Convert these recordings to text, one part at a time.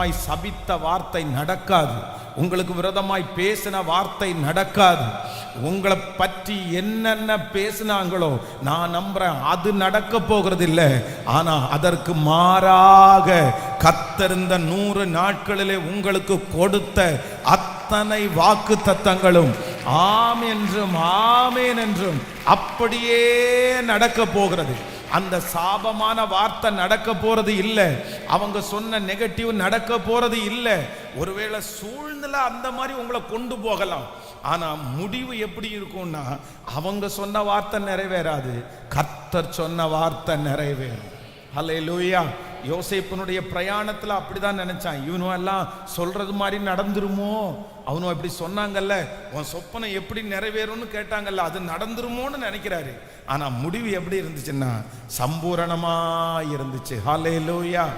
விரதமாய் சபித்த வார்த்தை நடக்காது. உங்களுக்கு விரதமாய் பேசின வார்த்தை நடக்காது. உங்களை பற்றி என்னென்ன பேசினாங்களோ நான் நம்புறேன். அது நடக்க போகிறது இல்லை ஆனால் அதற்கு மாறாக கத்தறிந்த நூறு நாட்களிலே உங்களுக்கு கொடுத்த அத்தனை வாக்கு தத்தங்களும் ஆம் என்றும் ஆமேன் என்றும் அப்படியே நடக்க போகிறது. அந்த சாபமான வார்த்தை நடக்க போறது இல்லை. அவங்க சொன்ன நெகட்டிவ் நடக்க போறது இல்லை. ஒருவேளை சூழ்நிலை அந்த மாதிரி உங்களை கொண்டு போகலாம். ஆனா முடிவு எப்படி இருக்கும்னா அவங்க சொன்ன வார்த்தை நிறைவேறாது. கர்த்தர் சொன்ன வார்த்தை நிறைவேறும். ஹalleluya யோசேப்பனுடைய பிரயாணத்தில் அப்படிதான் நினைச்சான். இவனும் எல்லாம் சொல்றது மாதிரி நடந்துருமோ? அவனும் அப்படி சொன்னாங்கல்ல உன் சொப்பனை எப்படி நிறைவேறும்னு கேட்டாங்கல்ல அது நடந்துருமோன்னு நினைக்கிறாரு. ஆனா முடிவு எப்படி இருந்துச்சுன்னா சம்பூரணமா இருந்துச்சு. ஹalleluya.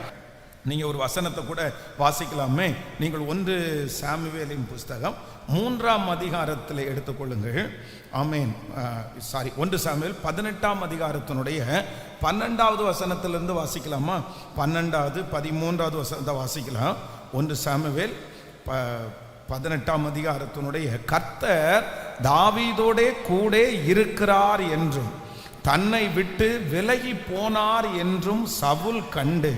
நீங்கள் ஒரு வசனத்தை கூட வாசிக்கலாமே. நீங்கள் ஒன்று சாமுவேலின் புஸ்தகம் மூன்றாம் அதிகாரத்தில் எடுத்துக்கொள்ளுங்கள். ஆமேன். சாரி ஒன்று சாமுவேல் பதினெட்டாம் அதிகாரத்தினுடைய பன்னெண்டாவது வசனத்திலிருந்து வாசிக்கலாமா? பன்னெண்டாவது பதிமூன்றாவது வசனத்தை வாசிக்கலாம். ஒன்று சாமுவேல் ப பதினெட்டாம் அதிகாரத்தினுடைய கர்த்தர் தாவீதோடே கூட இருக்கிறார் என்றும் தன்னை விட்டு விலகி போனார் என்றும் சவுல் கண்டு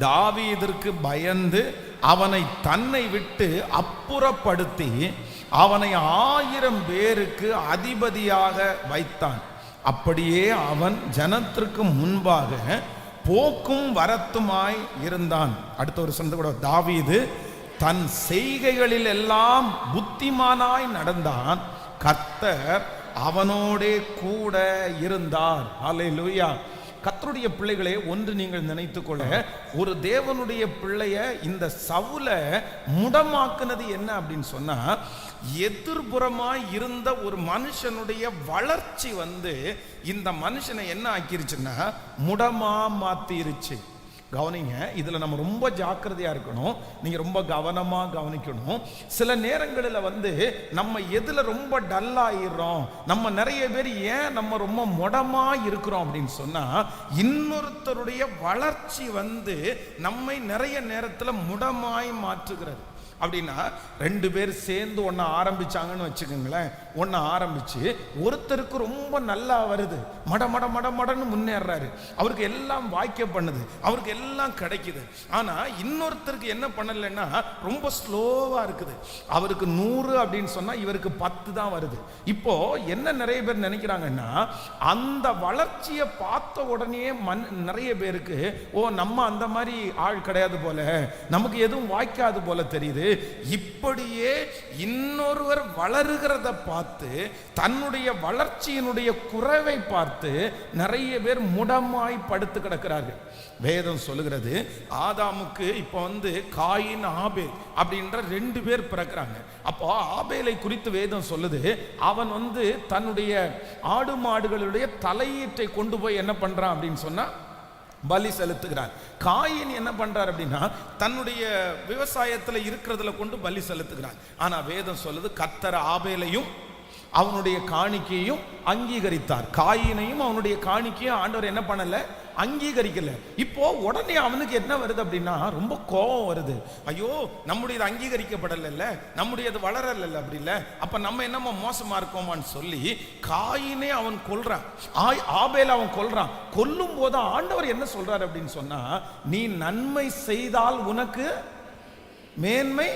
தாவீதிற்கு பயந்து அவனை தன்னை விட்டு அப்புறப்படுத்தி அவனை ஆயிரம் பேருக்கு அதிபதியாக வைத்தான். அப்படியே அவன் ஜனத்திற்கு முன்பாக போக்கும் வரத்துமாய் இருந்தான். அடுத்த ஒரு சொந்த கூட தாவீது தன் செய்கைகளில் எல்லாம் புத்திமானாய் நடந்தான். கர்த்தர் அவனோடே கூட இருந்தார். அல்லேலூயா கத்தருடைய பிள்ளைகளே ஒன்று நீங்கள் நினைத்து கொள்ள ஒரு தேவனுடைய பிள்ளைய இந்த சவுல முடமாக்குனது என்ன அப்படின்னு சொன்னா எதிர்புறமாய் இருந்த ஒரு மனுஷனுடைய வளர்ச்சி வந்து இந்த மனுஷனை என்ன ஆக்கிருச்சுன்னா முடமா மாத்திருச்சு. கவனிங்க இதில் நம்ம ரொம்ப ஜாக்கிரதையாக இருக்கணும். நீங்கள் ரொம்ப கவனமாக கவனிக்கணும். சில நேரங்களில் வந்து நம்ம எதில் ரொம்ப டல்லாகிடுறோம் நம்ம நிறைய பேர் ஏன் நம்ம ரொம்ப முடமாக இருக்கிறோம் அப்படின்னு சொன்னால் இன்னொருத்தருடைய வளர்ச்சி வந்து நம்மை நிறைய நேரத்தில் முடமாய் மாற்றுகிறது. அப்படின்னா ரெண்டு பேர் சேர்ந்து ஒன்று ஆரம்பிச்சாங்கன்னு வச்சுக்கோங்களேன். ஒன்று ஆரம்பித்து ஒருத்தருக்கு ரொம்ப நல்லா வருது. மட மட மட மடன்னு முன்னேறாரு அவருக்கு எல்லாம் வாய்க்க பண்ணுது. அவருக்கு எல்லாம் கிடைக்குது. ஆனால் இன்னொருத்தருக்கு என்ன பண்ணலைன்னா ரொம்ப ஸ்லோவாக இருக்குது. அவருக்கு நூறு அப்படின்னு சொன்னால் இவருக்கு பத்து தான் வருது. இப்போது என்ன நிறைய பேர் நினைக்கிறாங்கன்னா அந்த வளர்ச்சியை பார்த்த உடனே மண் நிறைய பேருக்கு ஓ நம்ம அந்த மாதிரி ஆள் கிடையாது போல. நமக்கு எதுவும் வாய்க்காது போல தெரியுது. இப்படியே இன்னொருவர் வளருகிறத பார்த்து தன்னுடைய வளர்ச்சியினுடைய குறைவை பார்த்து நிறைய பேர் முடமாய் படுத்து கிடக்கிறார்கள். வேதம் சொல்லுகிறது ஆதாமுக்கு இப்போ வந்து காயின் ஆபேல் அப்படின்ற ரெண்டு பேர் பிறக்கிறாங்க. அப்போ ஆபேலை குறித்து வேதம் சொல்லுது அவன் வந்து தன்னுடைய ஆடு மாடுகளுடைய தலையீட்டை கொண்டு போய் என்ன பண்றான் அப்படின்னு சொன்னா பலி செலுத்துகிறார். காயின் என்ன பண்றார் அப்படின்னா தன்னுடைய விவசாயத்தில் இருக்கிறதுல கொண்டு பலி செலுத்துகிறார். ஆனா வேதம் சொல்லுது கத்தர ஆபேலையும் அவனுடைய காணிக்கையும் அங்கீகரித்தார். காயினையும் அவனுடைய காணிக்கையும் ஆண்டவர் என்ன பண்ணல? அங்கீகரிக்கல. இப்போ உடனே அவனுக்கு என்ன வருது அப்படின்னா ரொம்ப கோபம் வருது. ஐயோ நம்முடையது அங்கீகரிக்கப்படலைல்ல நம்முடையது வளரல அப்படி இல்லை. அப்ப நம்ம என்னமோ மோசமா இருக்கோமான்னு சொல்லி காயினே அவன் கொல்றான். ஆய் ஆபேல அவன் கொல்றான். கொல்லும் போது ஆண்டவர் என்ன சொல்றாரு அப்படின்னு சொன்னா நீ நன்மை செய்தால் உனக்கு மேன்மை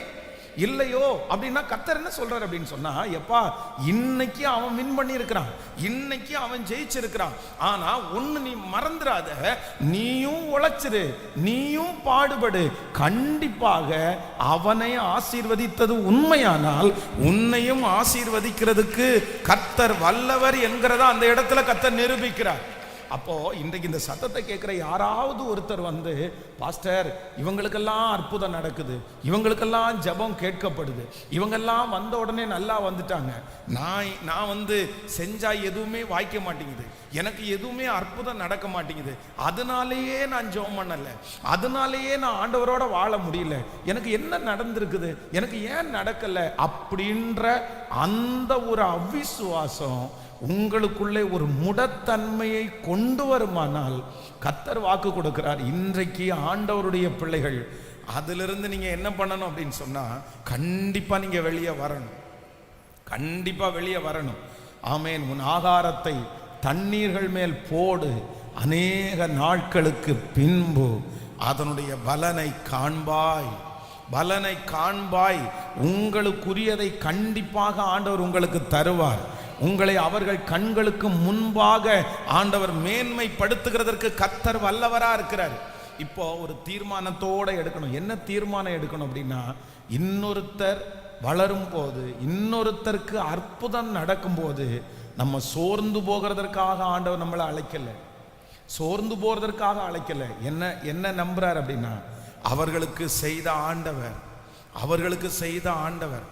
இல்லையோ அப்படின்னா கத்தர் என்ன சொல்றாரு அப்படின்னு சொன்னா எப்பா இன்னைக்கு அவன் வின் பண்ணி இருக்கிறான் இன்னைக்கு அவன் ஜெயிச்சிருக்கிறான். ஆனா ஒண்ணு நீ மறந்துடாத நீயும் உழைச்சிரு நீயும் பாடுபடு. கண்டிப்பாக அவனை ஆசீர்வதித்தது உண்மையானால் உன்னையும் ஆசீர்வதிக்கிறதுக்கு கத்தர் வல்லவர் என்கிறத அந்த இடத்துல கத்தர் நிரூபிக்கிறார். அப்போ இன்றைக்கு இந்த சத்தத்தை கேட்குற யாராவது ஒருத்தர் வந்து பாஸ்டர் இவங்களுக்கெல்லாம் அற்புதம் நடக்குது. இவங்களுக்கெல்லாம் ஜெபம் கேட்கப்படுது. இவங்கெல்லாம் வந்த உடனே நல்லா வந்துட்டாங்க. நான் நான் வந்து செஞ்சா எதுவுமே வாய்க்க மாட்டேங்குது. எனக்கு எதுவுமே அற்புதம் நடக்க மாட்டேங்குது. அதனாலேயே நான் ஜெபம் பண்ணலை. அதனாலேயே நான் ஆண்டவரோட வாழ முடியல. எனக்கு என்ன நடந்திருக்குது? எனக்கு ஏன் நடக்கலை? அப்படின்ற அந்த ஒரு அவிசுவாசம் உங்களுக்குள்ளே ஒரு முடத்தன்மையை கொண்டு வருமானால் கத்தர் வாக்கு கொடுக்கிறார். இன்றைக்கு ஆண்டவருடைய பிள்ளைகள் அதிலிருந்து நீங்கள் என்ன பண்ணணும் அப்படின்னு சொன்னால் கண்டிப்பாக நீங்கள் வெளியே வரணும். கண்டிப்பாக வெளியே வரணும். ஆமேன். உன் ஆகாரத்தை தண்ணீர்கள் மேல் போடு. அநேக நாட்களுக்கு பின்பு அதனுடைய பலனை காண்பாய். பலனை காண்பாய். உங்களுக்குரியதை கண்டிப்பாக ஆண்டவர் உங்களுக்கு தருவார். உங்களை அவர்கள் கண்களுக்கு முன்பாக ஆண்டவர் மேன்மைப்படுத்துகிறதற்கு கத்தர் வல்லவராக இருக்கிறார். இப்போ ஒரு தீர்மானத்தோட எடுக்கணும். என்ன தீர்மானம் எடுக்கணும் அப்படின்னா இன்னொருத்தர் வளரும் போது இன்னொருத்தருக்கு அற்புதம் நடக்கும்போது நம்ம சோர்ந்து போகிறதற்காக ஆண்டவர் நம்மளை அழைக்கலை. சோர்ந்து போகிறதற்காக அழைக்கலை. என்ன என்ன நம்புறார் அப்படின்னா அவர்களுக்கு செய்த ஆண்டவர் அவர்களுக்கு செய்த ஆண்டவர்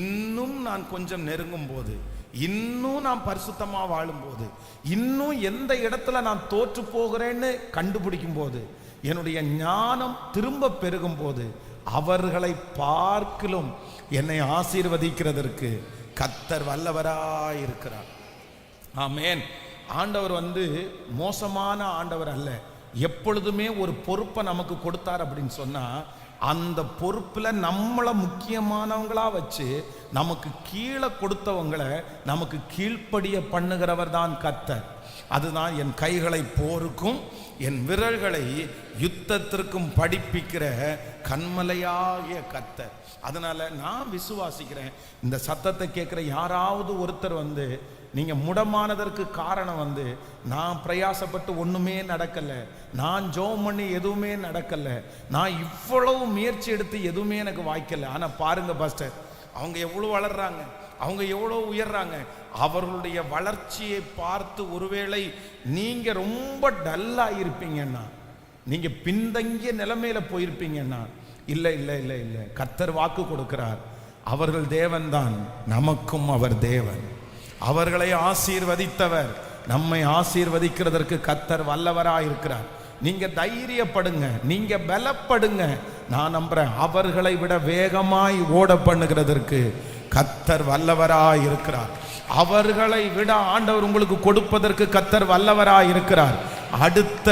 இன்னும் நான் கொஞ்சம் நெருங்கும் போது இன்னும் நான் பரிசுத்தமாக வாழும்போது இன்னும் எந்த இடத்துல நான் தோற்று போகிறேன்னு கண்டுபிடிக்கும் போது என்னுடைய ஞானம் திரும்ப பெருகும் போது அவர்களை பார்க்கிலும் என்னை ஆசீர்வதிக்கிறதற்கு கத்தர் வல்லவராயிருக்கிறார் ஆமேன். ஆண்டவர் வந்து மோசமான ஆண்டவர் அல்ல. எப்பொழுதுமே ஒரு பொறுப்பை நமக்கு கொடுத்தார் அப்படின்னு சொன்னால் அந்த பொறுப்பில் நம்மளை முக்கியமானவங்களாக வச்சு நமக்கு கீழே கொடுத்தவங்களை நமக்கு கீழ்ப்படிய பண்ணுகிறவர் தான் கர்த்தர். அதுதான் என் கைகளை போருக்கும் என் விரல்களை யுத்தத்திற்கும் படிப்பிக்கிற கண்மலையாகிய கர்த்தர். அதனால நான் விசுவாசிக்கிறேன். இந்த சத்தத்தை கேட்குற யாராவது ஒருத்தர் வந்து நீங்கள் முடமானதற்கு காரணம் வந்து நான் பிரயாசப்பட்டு ஒன்றுமே நடக்கலை. நான் ஜோம் பண்ணி எதுவுமே நடக்கலை. நான் இவ்வளவு முயற்சி எடுத்து எதுவுமே எனக்கு வாய்க்கலை. ஆனால் பாருங்கள் பாஸ்டர் அவங்க எவ்வளோ வளர்றாங்க. அவங்க எவ்வளோ உயர்றாங்க. அவர்களுடைய வளர்ச்சியை பார்த்து ஒருவேளை நீங்கள் ரொம்ப டல்லாக இருப்பீங்கன்னா நீங்கள் பின்தங்கிய நிலைமையில் போயிருப்பீங்கன்னா இல்லை இல்லை இல்லை இல்லை. கத்தர் வாக்கு கொடுக்கிறார். அவர்கள் தேவன்தான். நமக்கும் அவர் தேவன். அவர்களை ஆசீர்வதித்தவர். நம்மை ஆசீர்வதிக்கிறதற்கு கத்தர் வல்லவராக இருக்கிறார் நீங்க தைரியப்படுங்க நீங்க பலப்படுங்க. நான் நம்புறேன் அவர்களை விட வேகமாய் ஓட பண்ணுகிறதற்கு கத்தர் வல்லவராய் இருக்கிறார் அவர்களை விட ஆண்டவர் உங்களுக்கு கொடுப்பதற்கு கத்தர் வல்லவராய் இருக்கிறார் அடுத்த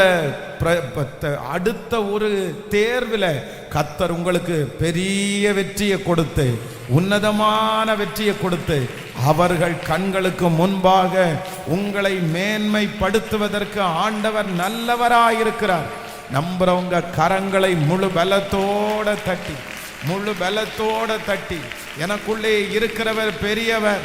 அடுத்த ஒரு தேர்வில் கத்தர் உங்களுக்கு பெரிய வெற்றியை கொடுத்து உன்னதமான வெற்றியை கொடுத்து அவர்கள் கண்களுக்கு முன்பாக உங்களை மேன்மைப்படுத்துவதற்கு ஆண்டவர் நல்லவராயிருக்கிறார். நம்புறவங்க கரங்களை முழு பலத்தோட தட்டி முழு பலத்தோட தட்டி. எனக்குள்ளே இருக்கிறவர் பெரியவர்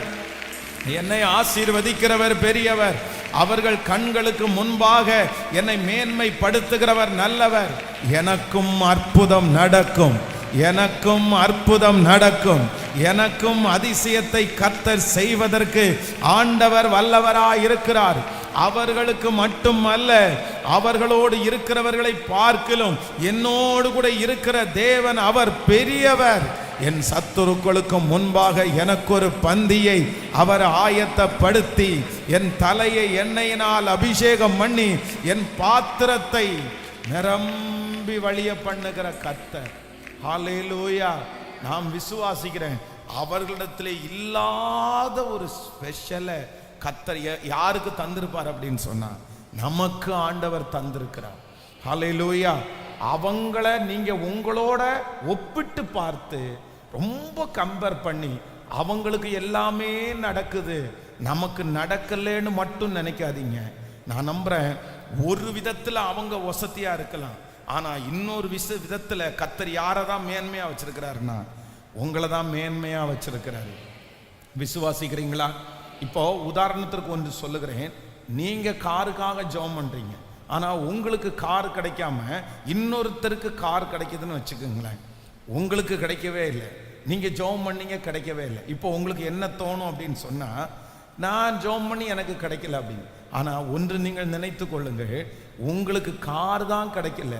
என்னை ஆசீர்வதிக்கிறவர் பெரியவர். அவர்கள் கண்களுக்கு முன்பாக என்னை மேன்மைப்படுத்துகிறவர் நல்லவர். எனக்கும் அற்புதம் நடக்கும். எனக்கும் அற்புதம் நடக்கும். எனக்கும் அதிசயத்தை கர்த்தர் செய்வதற்கு ஆண்டவர் வல்லவராய் இருக்கிறார். அவர்களுக்கு மட்டுமல்ல அவர்களோடு இருக்கிறவர்களை பார்க்கிலும் என்னோடு கூட இருக்கிற தேவன் அவர் பெரியவர். என் சத்துருக்களுக்கும் முன்பாக எனக்கொரு பந்தியை அவர் ஆயத்தப்படுத்தி என் தலையை எண்ணெயினால் அபிஷேகம் பண்ணி என் பாத்திரத்தை நிரம்பி வழிய பண்ணுகிற கத்தர் ஹாலேலூயா நாம் விசுவாசிக்கிறேன். அவர்களிடத்தில் இல்லாத ஒரு ஸ்பெஷலை கத்தர் யாருக்கு தந்திருப்பார் அப்படின்னு சொன்னா நமக்கு ஆண்டவர் தந்திருக்கிறார். ஹalleluya. அவங்கள நீங்க உங்களோட ஒப்பிட்டு பார்த்து ரொம்ப கம்பேர் பண்ணி அவங்களுக்கு எல்லாமே நடக்குது. நமக்கு நடக்கலைன்னு மட்டும் நினைக்காதீங்க. நான் நம்புறேன் ஒரு விதத்துல அவங்க வசதியா இருக்கலாம். ஆனால் இன்னொரு விச விதத்தில் கத்தர் யாரை தான் மேன்மையாக வச்சிருக்கிறாருன்னா உங்களை தான் மேன்மையாக வச்சிருக்கிறாரு. விசுவாசிக்கிறீங்களா? இப்போ உதாரணத்திற்கு ஒன்று சொல்லுகிறேன். நீங்கள் காருக்காக ஜெபம் பண்ணுறீங்க ஆனால் உங்களுக்கு கார் கிடைக்காம இன்னொருத்தருக்கு கார் கிடைக்குதுன்னு வச்சுக்கோங்களேன். உங்களுக்கு கிடைக்கவே இல்லை. நீங்கள் ஜெபம் பண்ணீங்க கிடைக்கவே இல்லை. இப்போ உங்களுக்கு என்ன தோணும் அப்படின்னு சொன்னால் நான் ஜெபம் பண்ணி எனக்கு கிடைக்கல அப்படின்னு. ஆனால் ஒன்று நீங்கள் நினைத்து கொள்ளுங்கள். உங்களுக்கு கார் தான் கிடைக்கல.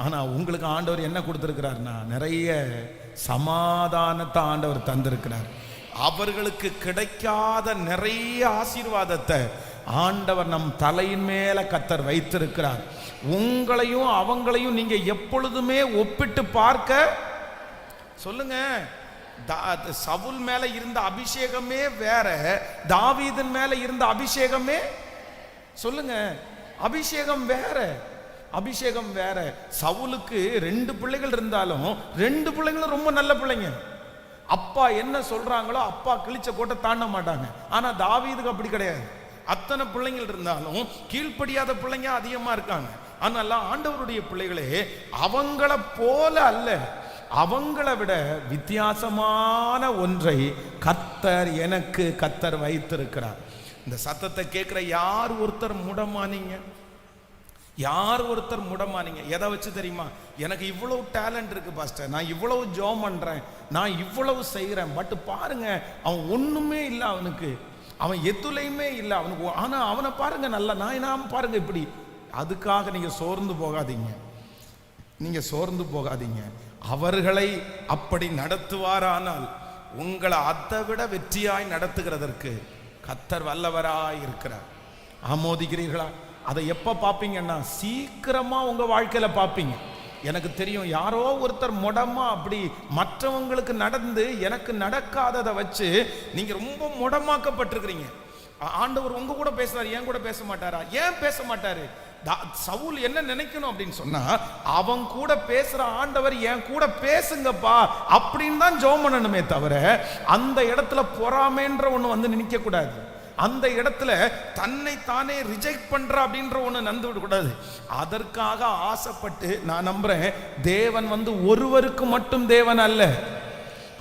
ஆனால் உங்களுக்கு ஆண்டவர் என்ன கொடுத்துருக்கிறார்னா நிறைய சமாதானத்தை ஆண்டவர் தந்திருக்கிறார். அவர்களுக்கு கிடைக்காத நிறைய ஆசீர்வாதத்தை ஆண்டவர் நம் தலையின் மேல கத்தர் வைத்திருக்கிறார். உங்களையும் அவங்களையும் நீங்க எப்பொழுதுமே ஒப்பிட்டு பார்க்க சொல்லுங்க தா- சவுல் மேல இருந்த அபிஷேகமே வேற தாவீதன் மேல இருந்த அபிஷேகமே சொல்லுங்க அபிஷேகம் வேற. அபிஷேகம் வேற. சவுலுக்கு ரெண்டு பிள்ளைகள் இருந்தாலும் ரெண்டு பிள்ளைங்களும் ரொம்ப நல்ல பிள்ளைங்க. அப்பா என்ன சொல்றாங்களோ அப்பா கிழிச்ச கோட்டை தாண்ட மாட்டாங்க. ஆனா தாவீதுக்கு அப்படி கிடையாது. அத்தனை பிள்ளைங்கள் இருந்தாலும் கீழ்ப்படியாத பிள்ளைங்க அதிகமா இருக்காங்க. அதனால ஆண்டவருடைய பிள்ளைகளே அவங்கள போல அல்ல. அவங்கள விட வித்தியாசமான ஒன்றை கத்தர் எனக்கு கத்தர் வைத்திருக்கிறார். இந்த சத்தத்தை கேட்கிற யார் ஒருத்தர் முடமானீங்க? யார் ஒருத்தர் முடமானீங்க? எதை வச்சு தெரியுமா? எனக்கு இவ்வளவு டேலண்ட் இருக்கு பாஸ்டர் நான் இவ்வளவு ஜோம் பண்றேன். நான் இவ்வளவு செய்கிறேன் பட் பாருங்க அவன் ஒண்ணுமே இல்லை அவனுக்கு. அவன் எதுலையுமே இல்லை அவனுக்கு. ஆனால் ஆனா அவனை பாருங்க நல்லா. நான் நான் பாருங்க இப்படி. அதுக்காக நீங்க சோர்ந்து போகாதீங்க. நீங்க சோர்ந்து போகாதீங்க. அவர்களை அப்படி நடத்துவாரானால் உங்களை அதை விட வெற்றியாய் நடத்துகிறதற்கு கத்தர் வல்லவராய் இருக்கிறார் ஆமோதிக்கிறீர்களா? அதை எப்போ பார்ப்பீங்கன்னா சீக்கிரமாக உங்கள் வாழ்க்கையில் பார்ப்பீங்க எனக்கு தெரியும் யாரோ ஒருத்தர் முடமா அப்படி மற்றவங்களுக்கு நடந்து எனக்கு நடக்காததை வச்சு நீங்கள் ரொம்ப முடமாக்கப்பட்டிருக்கிறீங்க. ஆண்டவர் உங்க கூட பேசுறாரு ஏன் கூட பேச மாட்டாரா? ஏன் பேச மாட்டாரு? தா- சவுல் என்ன நினைக்கணும் அப்படின்னு சொன்னா அவன் கூட பேசுற ஆண்டவர் என் கூட பேசுங்கப்பா அப்படின்னு தான் ஜோம் பண்ணணுமே தவிர அந்த இடத்துல பொறாமைன்ற ஒண்ணு வந்து நினைக்க கூடாது அந்த இடத்துல தன்னை தானே ரிஜெக்ட் பண்ற அப்படின்ற ஒண்ணு நந்து விடக்கூடாது. அதற்காக ஆசைப்பட்டு நான் நம்புறேன் தேவன் வந்து ஒருவருக்கு மட்டும் தேவன் அல்ல.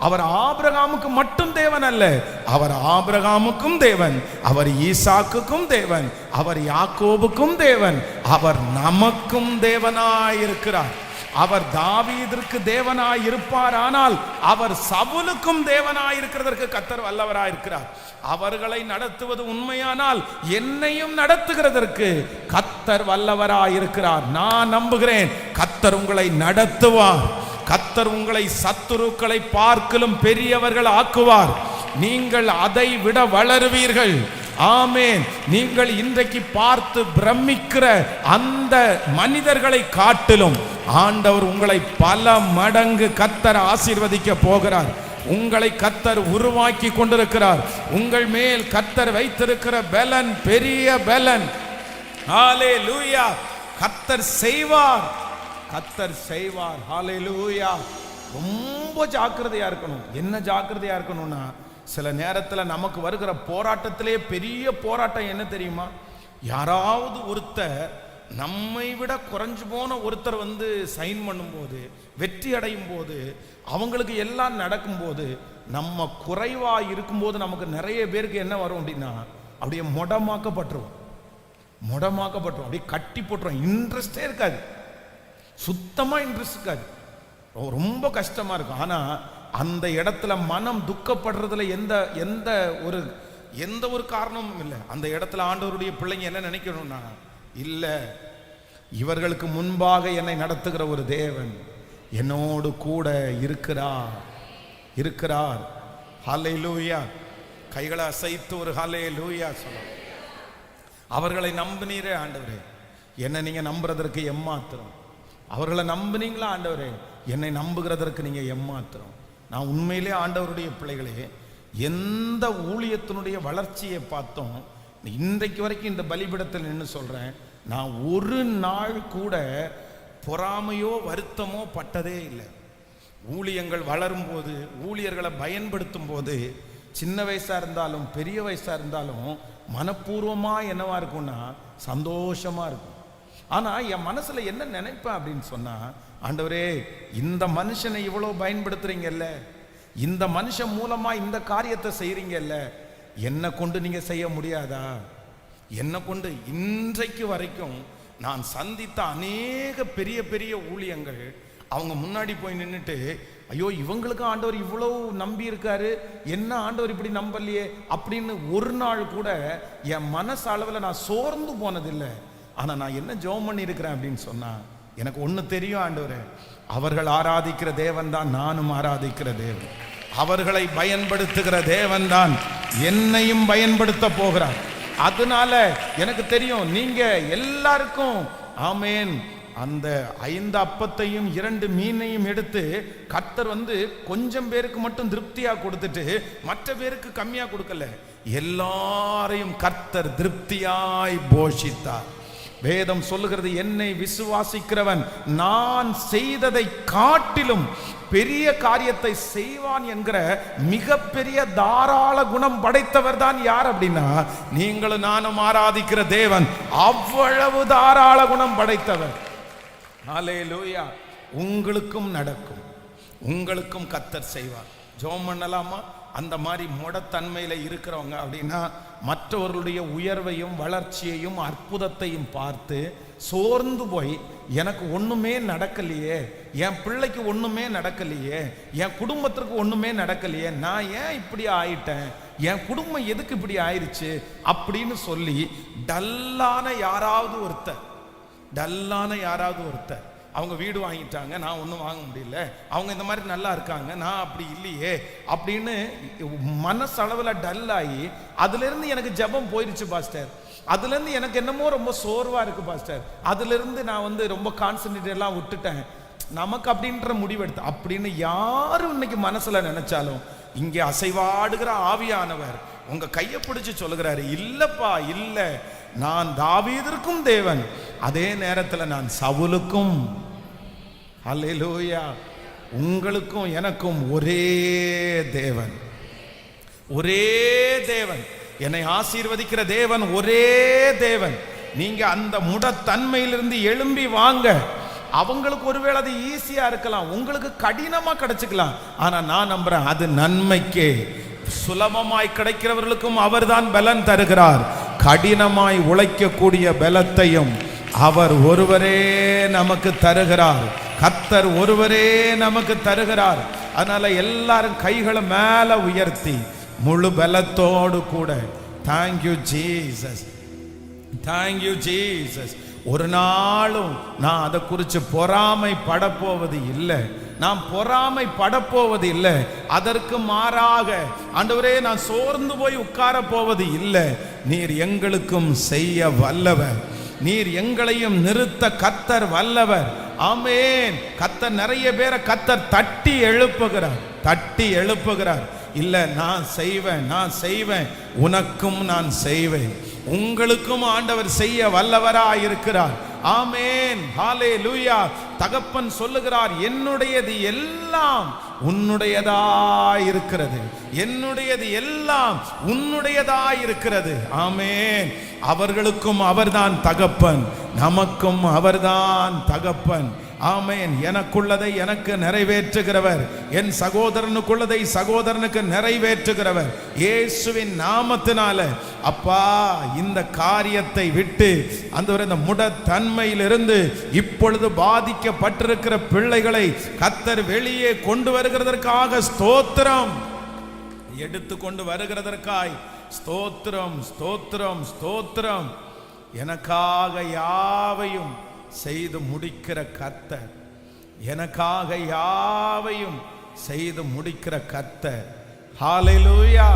அவர் ஆபிரகாமுக்கு மட்டும் தேவன் அல்ல. அவர் ஆபிரகாமுக்கும் தேவன் அவர் ஈசாக்குக்கும் தேவன் அவர் யாக்கோபுக்கும் தேவன் அவர் நமக்கும் தேவனாயிருக்கிறார். அவர் தாவீதிற்கு தேவனாய் இருப்பார் ஆனால் அவர் சவுலுக்கும் தேவனாய் இருக்கிறதற்கு கத்தர் வல்லவராய் இருக்கிறார். அவர்களை நடத்துவது உண்மையானால் என்னையும் நடத்துகிறதற்கு கத்தர் வல்லவராய் இருக்கிறார். நான் நம்புகிறேன் கத்தர் உங்களை நடத்துவார். கத்தர் உங்களை சத்துருக்களை பார்க்கலும் பெரியவர்கள் ஆக்குவார். நீங்கள் அதை விட வளருவீர்கள். ஆமேன். நீங்கள் இன்றைக்கு பார்த்து பிரமிக்கிற அந்த மனிதர்களை காட்டிலும் ஆண்டவர் உங்களை பல மடங்கு கத்தர் ஆசீர்வதிக்க போகிறார். உங்களை கத்தர் உருவாக்கி கொண்டிருக்கிறார். உங்கள் மேல் கத்தர் வைத்திருக்கிற பெலன் பெரிய பெலன். ஹாலே லூயா கத்தர் செய்வார். கத்தர் செய்வார். ஹாலே லூயா ரொம்ப ஜாக்கிரதையா இருக்கணும். என்ன ஜாக்கிரதையா இருக்கணும்னா சில நேரத்தில் நமக்கு வருகிற போராட்டத்திலே பெரிய போராட்டம் என்ன தெரியுமா? யாராவது ஒருத்தர் நம்மை விட குறைஞ்சு போன ஒருத்தர் வந்து சைன் பண்ணும்போது வெற்றி அடையும் போது அவங்களுக்கு எல்லாம் நடக்கும்போது நம்ம குறைவாக இருக்கும்போது நமக்கு நிறைய பேருக்கு என்ன வரும் அப்படின்னா அப்படியே மொடமாக்கப்பட்டுருவோம். மொடமாக்கப்பட்டுரும் அப்படியே கட்டி போட்டுரும் இன்ட்ரெஸ்டே இருக்காது. சுத்தமாக இன்ட்ரெஸ்ட் இருக்காது. ரொம்ப கஷ்டமாக இருக்கும். ஆனால் அந்த இடத்துல மனம் துக்கப்படுறதுல எந்த எந்த ஒரு எந்த ஒரு காரணமும் இல்லை. அந்த இடத்துல ஆண்டவருடைய பிள்ளைங்க என்ன நினைக்கணும்னா இல்லை. இவர்களுக்கு முன்பாக என்னை நடத்துகிற ஒரு தேவன் என்னோடு கூட இருக்கிறார். இருக்கிறார். ஹலே லூயா கைகளை அசைத்து ஒரு ஹலே லூயா சொல்ல அவர்களை நம்பினீரே ஆண்டவரே. என்னை நீங்க நம்புறதற்கு எம்மாத்திரம். அவர்களை நம்புனீங்களா ஆண்டவரே? என்னை நம்புகிறதற்கு நீங்க எம்மாத்திரம். நான் உண்மையிலே ஆண்டவருடைய பிள்ளைகளே எந்த ஊழியத்தினுடைய வளர்ச்சியை பார்த்தோம் இன்றைக்கு வரைக்கும் இந்த பலிபிடத்தில் நின்று சொல்கிறேன் நான் ஒரு நாள் கூட பொறாமையோ வருத்தமோ பட்டதே இல்லை. ஊழியங்கள் வளரும் போது ஊழியர்களை பயன்படுத்தும் போது சின்ன வயசாக இருந்தாலும் பெரிய வயசாக இருந்தாலும் மனப்பூர்வமாக என்னவா இருக்கும்னா சந்தோஷமாக இருக்கும். ஆனால் என் மனசில் என்ன நினைப்பேன் அப்படின்னு சொன்னால் ஆண்டவரே இந்த மனுஷனை இவ்வளோ பயன்படுத்துறீங்கல்ல? இந்த மனுஷன் மூலமாக இந்த காரியத்தை செய்கிறீங்கல்ல என்னை கொண்டு நீங்கள் செய்ய முடியாதா? என்னை கொண்டு இன்றைக்கு வரைக்கும் நான் சந்தித்த அநேக பெரிய பெரிய ஊழியங்கள் அவங்க முன்னாடி போய் நின்றுட்டு ஐயோ இவங்களுக்கு ஆண்டவர் இவ்வளவு நம்பி இருக்காரு. என்ன ஆண்டவர் இப்படி நம்பலையே? அப்படின்னு ஒரு நாள் கூட என் மனசு அளவில் நான் சோர்ந்து போனதில்லை. ஆனால் நான் என்ன ஜெபம் பண்ணி இருக்கிறேன் அப்படின்னு சொன்னால் எனக்கு ஒன்று தெரியும் ஆண்டவர் அவர்கள் ஆராதிக்கிற தேவன் தான் நானும் ஆராதிக்கிற தேவன். அவர்களை பயன்படுத்துகிற தேவன்தான் என்னையும் பயன்படுத்த போகிறார். அதனால எனக்கு தெரியும் நீங்க எல்லாருக்கும் ஆமேன் அந்த ஐந்து அப்பத்தையும் இரண்டு மீனையும் எடுத்து கர்த்தர் வந்து கொஞ்சம் பேருக்கு மட்டும் திருப்தியா கொடுத்துட்டு மற்ற பேருக்கு கம்மியா கொடுக்கல. எல்லாரையும் கர்த்தர் திருப்தியாய் போஷித்தார். வேதம் சொல்லுகிறது என்னை விசுவாசிக்கிறவன் நான் செய்ததை காட்டிலும் பெரிய காரியத்தை செய்வான் என்கிற மிகப்பெரிய தாராள குணம் படைத்தவர் தான் யார் அப்படின்னா நீங்களும் நானும் ஆராதிக்கிற தேவன். அவ்வளவு தாராள குணம் படைத்தவர். ஹalleluya. உங்களுக்கும் நடக்கும். உங்களுக்கும் கத்தர் செய்வார். ஜோம் பண்ணலாமா? அந்த மாதிரி முடத்தன்மையில் இருக்கிறவங்க அப்படின்னா மற்றவர்களுடைய உயர்வையும் வளர்ச்சியையும் அற்புதத்தையும் பார்த்து சோர்ந்து போய் எனக்கு ஒன்றுமே நடக்கலையே என் பிள்ளைக்கு ஒன்றுமே நடக்கலையே என் குடும்பத்திற்கு ஒன்றுமே நடக்கலையே நான் ஏன் இப்படி ஆயிட்டேன் என் குடும்பம் எதுக்கு இப்படி ஆயிடுச்சு அப்படின்னு சொல்லி டல்லான யாராவது ஒருத்தர் டல்லான யாராவது ஒருத்தர் அவங்க வீடு வாங்கிட்டாங்க நான் ஒன்றும் வாங்க முடியல. அவங்க இந்த மாதிரி நல்லா இருக்காங்க நான் அப்படி இல்லையே அப்படின்னு மனசளவில் டல் ஆகி அதுலேருந்து எனக்கு ஜெபம் போயிடுச்சு பாஸ்டர். அதுலேருந்து எனக்கு என்னமோ ரொம்ப சோர்வாக இருக்குது பாஸ்டர். அதுலேருந்து நான் வந்து ரொம்ப கான்சன்ட்ரேட் எல்லாம் விட்டுட்டேன். நமக்கு அப்படின்ற முடிவெடுத்து அப்படின்னு யாரும் இன்னைக்கு மனசில் நினச்சாலும் இங்கே அசைவாடுகிற ஆவியானவர் உங்க கையை பிடிச்சு சொல்லுகிறாரு இல்லப்பா இல்ல. நான் தாவீதிற்கும் தேவன். அதே நேரத்துல நான் சவுலுக்கும். அல்லேலூயா உங்களுக்கும் எனக்கும் ஒரே தேவன். ஒரே தேவன். என்னை ஆசீர்வதிக்கிற தேவன் ஒரே தேவன். நீங்க அந்த முடத்தன்மையிலிருந்து எழும்பி வாங்க. அவங்களுக்கு ஒருவேளை அது ஈஸியா இருக்கலாம். உங்களுக்கு கடினமா கிடைச்சிக்கலாம். ஆனா நான் நம்புறேன் அது நன்மைக்கே. சுலபமாய் கிடைக்கிறவர்களுக்கும் அவர்தான் பலன் தருகிறார். கடினமாய் உழைக்கக்கூடிய பலத்தையும் அவர் ஒருவரே நமக்கு தருகிறார். கத்தர் ஒருவரே நமக்கு தருகிறார். அதனால எல்லாரும் கைகளை மேல உயர்த்தி முழு பலத்தோடு கூட தேங்க்யூ ஜீசஸ் தேங்க்யூ ஜீசஸ் ஒரு நாளும் நான் அதை குறித்து பொறாமை படப்போவது இல்லை. நான் பொறாமை படப்போவது இல்லை அதற்கு மாறாக ஆண்டவரே நான் சோர்ந்து போய் உட்கார போவது இல்லை நீர் எங்களுக்கும் செய்ய வல்லவர். நீர் எங்களையும் நிறுத்த கத்தர் வல்லவர். ஆமேன். கத்தர் நிறைய பேரை கத்தர் தட்டி எழுப்புகிறார். தட்டி எழுப்புகிறார். இல்லை நான் செய்வேன் நான் செய்வேன். உனக்கும் நான் செய்வேன். உங்களுக்கும் ஆண்டவர் செய்ய வல்லவராக இருக்கிறார் ஆமேன். ஹாலே லூயா தகப்பன் சொல்லுகிறார் என்னுடையது எல்லாம் உன்னுடையதாய் இருக்கிறது என்னுடையது எல்லாம் உன்னுடையதாய் இருக்கிறது ஆமேன். அவர்களுக்கும் அவர்தான் தகப்பன். நமக்கும் அவர்தான் தகப்பன். ஆமேன். எனக்குள்ளதை எனக்கு நிறைவேற்றுகிறவர். என் சகோதரனுக்குள்ளதை சகோதரனுக்கு நிறைவேற்றுகிறவர். இயேசுவின் நாமத்தினால. அப்பா இந்த காரியத்தை விட்டு அந்த ஒரு இந்த முடத்தன்மையிலிருந்து இப்பொழுது பாதிக்கப்பட்டிருக்கிற பிள்ளைகளை கத்தர் வெளியே கொண்டு வருகிறதற்காக ஸ்தோத்திரம். எடுத்து கொண்டு வருகிறதற்காய். ஸ்தோத்திரம் ஸ்தோத்திரம் ஸ்தோத்திரம். எனக்காக யாவையும் செய்து முடிக்கிற கர்த்தர். எனக்காக யாவையும் செய்து முடிக்கிற கர்த்தர். லூயா